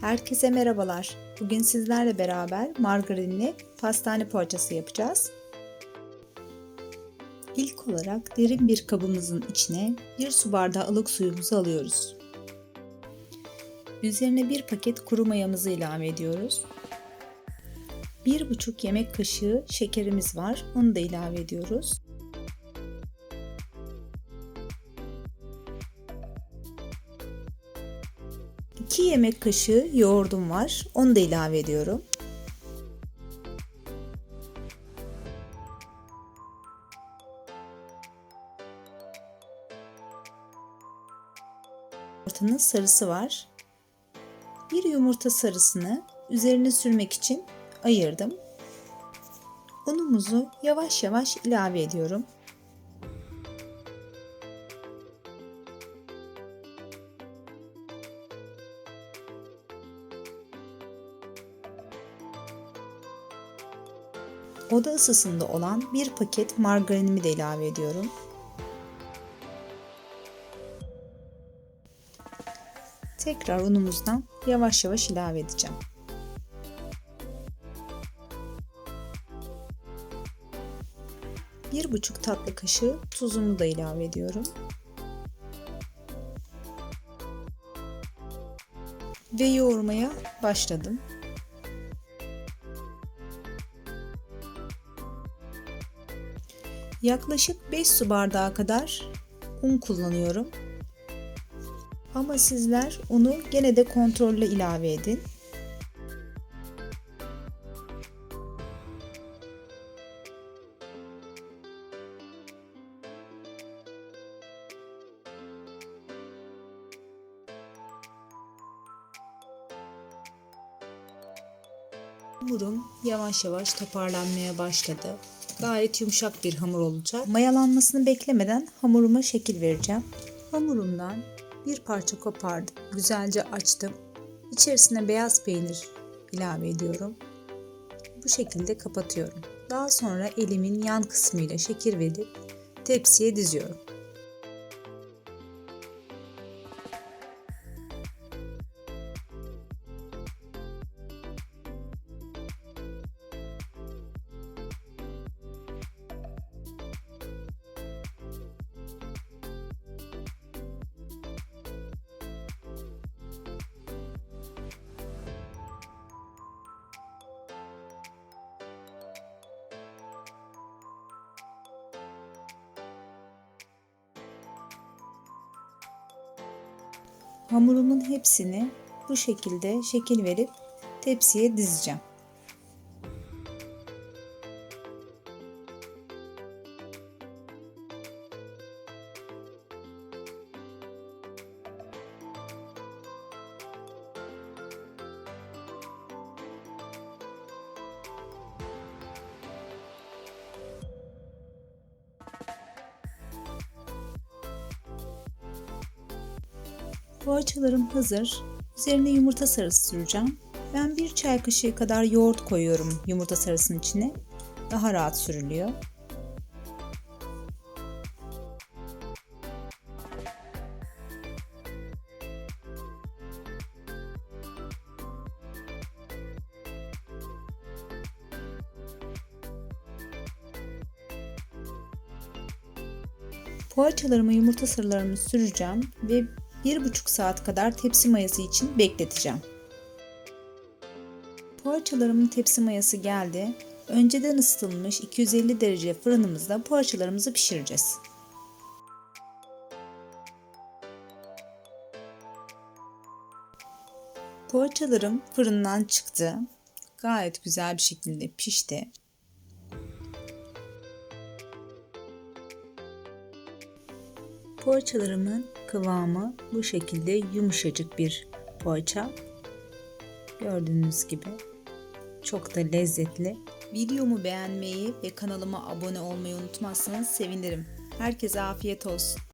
Herkese merhabalar. Bugün sizlerle beraber margarinli pastane poğaçası yapacağız. İlk olarak derin bir kabımızın içine bir su bardağı ılık suyumuzu alıyoruz. Üzerine bir paket kuru mayamızı ilave ediyoruz. 1,5 yemek kaşığı şekerimiz var. Onu da ilave ediyoruz. 2 yemek kaşığı yoğurdum var. Onu da ilave ediyorum. Yumurtanın sarısı var. Bir yumurta sarısını üzerine sürmek için ayırdım. Unumuzu yavaş yavaş ilave ediyorum. Oda ısısında olan bir paket margarinimi de ilave ediyorum. Tekrar unumuzdan yavaş yavaş ilave edeceğim. Bir buçuk tatlı kaşığı tuzumu da ilave ediyorum. Ve yoğurmaya başladım. Yaklaşık 5 su bardağı kadar un kullanıyorum. Ama sizler unu gene de kontrolle ilave edin. Hamurum yavaş yavaş toparlanmaya başladı. Gayet yumuşak bir hamur olacak. Mayalanmasını beklemeden hamuruma şekil vereceğim. Hamurumdan bir parça kopardım. Güzelce açtım. İçerisine beyaz peynir ilave ediyorum. Bu şekilde kapatıyorum. Daha sonra elimin yan kısmıyla şekil verip tepsiye diziyorum. Hamurumun hepsini bu şekilde şekil verip tepsiye dizeceğim. Poğaçalarım hazır. Üzerine yumurta sarısı süreceğim. Ben bir çay kaşığı kadar yoğurt koyuyorum yumurta sarısının içine. Daha rahat sürülüyor. Poğaçalarıma yumurta sarılarımı süreceğim ve 1,5 saat kadar tepsi mayası için bekleteceğim. Poğaçalarımın tepsi mayası geldi. Önceden ısıtılmış 250 derece fırınımızda poğaçalarımızı pişireceğiz. Poğaçalarım fırından çıktı. Gayet güzel bir şekilde pişti. Poğaçalarımın kıvamı bu şekilde yumuşacık bir poğaça. Gördüğünüz gibi çok da lezzetli. Videomu beğenmeyi ve kanalıma abone olmayı unutmazsanız sevinirim. Herkese afiyet olsun.